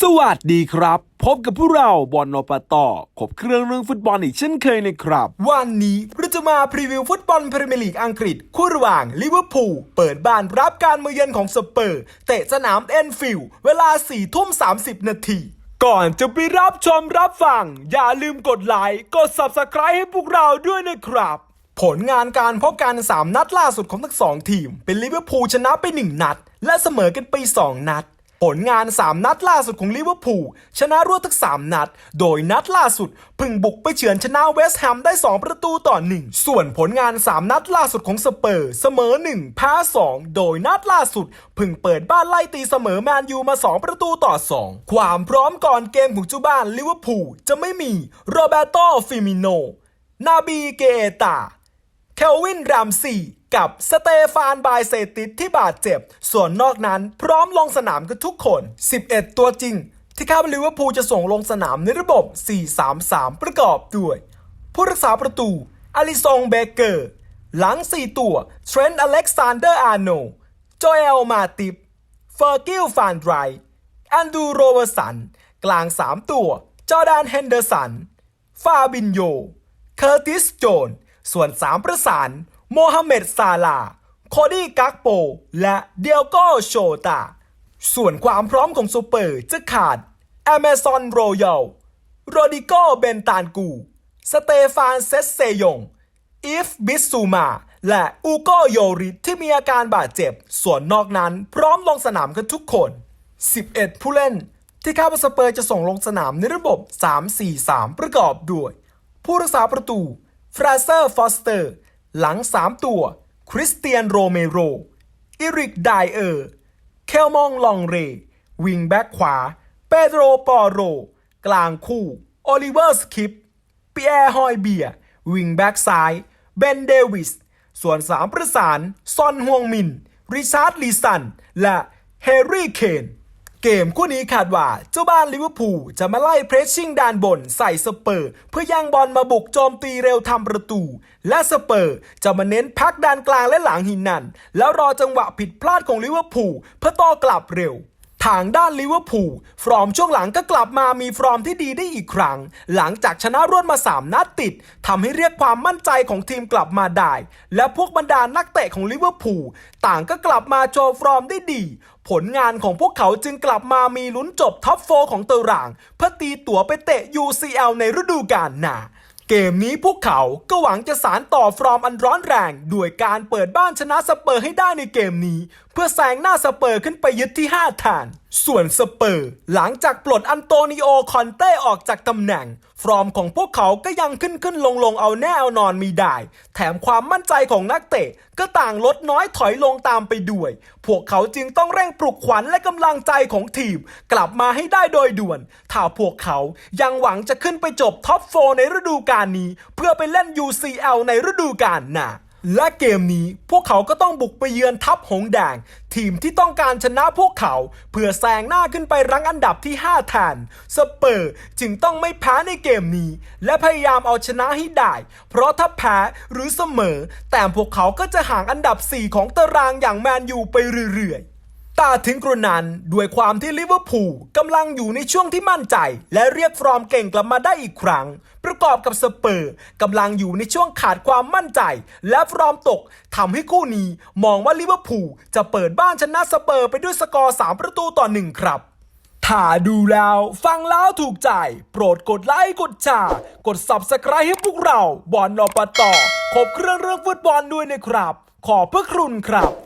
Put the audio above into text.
สวัสดีครับ พบกับพวกเราบอลนปตอขบเครื่องเรื่องฟุตบอลอีกเช่นเคยนะครับ วันนี้เราจะมาพรีวิวฟุตบอลพรีเมียร์ลีกอังกฤษ คู่ระหว่างลิเวอร์พูลเปิดบ้านรับการมาเยือนของสเปอร์ เตะสนามแอนฟิลด์เวลา4ทุ่ม 30 นาทีก่อนจะไปรับชมรับฟัง อย่าลืมกดไลค์กด Subscribe ให้พวกเราด้วยนะครับ ผลงานการพบกัน 3 นัดล่าสุดของทั้งสองทีม เป็นลิเวอร์พูลชนะไป 1 นัด และเสมอกันไป 2 นัด ผลงาน 3 นัดล่าสุดของลิเวอร์พูลชนะรวดทั้ง 3 นัด โดยนัดล่าสุดพึ่งบุกไปเฉือนชนะเวสต์แฮมได้ 2 ประตูต่อ 1 ส่วนผลงาน 3 นัดล่าสุดของสเปอร์ เสมอ 1 แพ้ 2 โดยนัดล่าสุดพึ่งเปิดบ้านไล่ตีเสมอแมนยูมา 2 ประตูต่อ 2 ความพร้อมก่อนเกมของจ้าบ้านลิเวอร์พูลจะไม่มีโรเบโตฟิมิโน นาบีเกเอตา เคลวินรามซีกับสเตฟานบายเซติสที่บาดเจ็บ ส่วนนอกนั้นพร้อมลงสนามกันทุกคน 11 ตัวจริง ที่คาดว่าลิเวอร์พูลจะส่งลงสนามในระบบ 4-3-3 ประกอบด้วย ผู้รักษาประตูอลิซองเบเกอร์ หลัง 4 ตัวเทรนต์อเล็กซานเดอร์อาร์โนโจเอลมาติปเฟอร์กิลฟานไรแอนดูโรเบอร์สัน กลาง 3 ตัว จอร์แดนเฮนเดอร์สัน ฟาบินโย เคอร์ติสโจน ส่วน 3 ประสาน โมฮัมเหม็ดซาลา โคดี้กักโป และเดียโกโชตา ส่วนความพร้อมของซูเปอร์จะขาดแอมซอนโรยัลโรดิโกเบนตานกู สเตฟานเซสเซยง อีฟบิสซูมา และอูโกโยริที่มีอาการบาดเจ็บ ส่วนนอกนั้นพร้อมลงสนามกันทุกคน 11 ผู้เล่นที่คาดว่าสเปอร์จะส่งลงสนามในระบบ 3-4-3 ประกอบด้วย ผู้รักษาประตู ฟราเซอร์ ฟอสเตอร์ หลัง 3 ตัว คริสเตียนโรเมโร อิริกไดเออร์ เคลมองลองเร วิงแบ็กขวา เปโตรปอโร กลางคู่ โอลิเวอร์สคิปเปียร์ฮอยเบีย วิงแบ็กซ้าย เบนเดวิส ส่วน 3 ประสาน ซอนฮวงมิน ริชาร์ดลีสัน และเฮรี่เคน เกมคู่นี้คาดว่าเจ้าบ้านลิเวอร์พูลจะมาไล่เพรสชิ่งด้านบนใส่สเปอร์ เพื่อย่างบอลมาบุกโจมตีเร็วทำประตู และสเปอร์จะมาเน้นพักด้านกลางและหลังหินนัน แล้วรอจังหวะผิดพลาดของลิเวอร์พูลเพื่อโต้กลับเร็วทางด้านลิเวอร์พูลฟอร์มช่วงหลังก็กลับมามีฟอร์มที่ดีได้อีกครั้ง หลังจากชนะรวดมา 3 นัดติดทำให้เรียกความมั่นใจของทีมกลับมาได้ และพวกบรรดานักเตะของลิเวอร์พูลต่างก็กลับมาโชว์ฟอร์มได้ดี ผลงานของพวกเขาจึงกลับมามีลุ้นจบท็อปโฟของตารางเพื่อตีตั๋วไปเตะ UCL ในฤดูกาลหน้าเกมนี้พวกเขาก็หวังจะสารต่อฟอร์มอันร้อนแรง ด้วยการเปิดบ้านชนะสเปอร์ให้ได้ในเกมนี้ เพื่อแซงหน้าสเปอร์ขึ้นไปยึดที่ 5 ฐาน ส่วนสเปอร์ หลังจากปลดอันโตนิโอคอนเต้ออกจากตำแหน่ง ฟอร์มของพวกเขาก็ยังขึ้นขึ้นลงลงเอาแน่เอานอนมีได้ แถมความมั่นใจของนักเตะ ก็ต่างลดน้อยถอยลงตามไปด้วย พวกเขาจึงต้องเร่งปลุกขวัญและกำลังใจของทีม กลับมาให้ได้โดยด่วน ถ้าพวกเขายังหวังจะขึ้นไปจบท็อปโฟในฤดูกาลนี้ เพื่อไปเล่น UCL ในฤดูกาลหน้า และเกมนี้พวกเขาก็ต้องบุกไปเยือนทัพหงแดง ทีมที่ต้องการชนะพวกเขา เพื่อแซงหน้าขึ้นไปรั้งอันดับที่ 5 แทน สเปอร์จึงต้องไม่แพ้ในเกมนี้ และพยายามเอาชนะให้ได้ เพราะถ้าแพ้หรือเสมอ แต่พวกเขาก็จะห่างอันดับ 4 ของตารางอย่างแมนยูไปเรื่อยๆ ตาถึงกระนั้นด้วยความที่ลิเวอร์พูลกำลังอยู่ในช่วงที่มั่นใจ และเรียกฟอร์มเก่งกลับมาได้อีกครั้ง ประกอบกับสเปอร์กำลังอยู่ในช่วงขาดความมั่นใจ และฟอร์มตกทำให้คู่นี้มองว่าลิเวอร์พูลจะเปิดบ้านชนะสเปอร์ไปด้วยสกอร์ 3 ประตูต่อ 1 ครับถ้าดูแล้วฟังแล้วถูกใจ โปรดกดไลค์กดแชร์กด Subscribe ให้พวกเรา บอลนอปต่อครบเครื่องเรื่องฟุตบอลด้วยนะครับ ขอบพระคุณครับ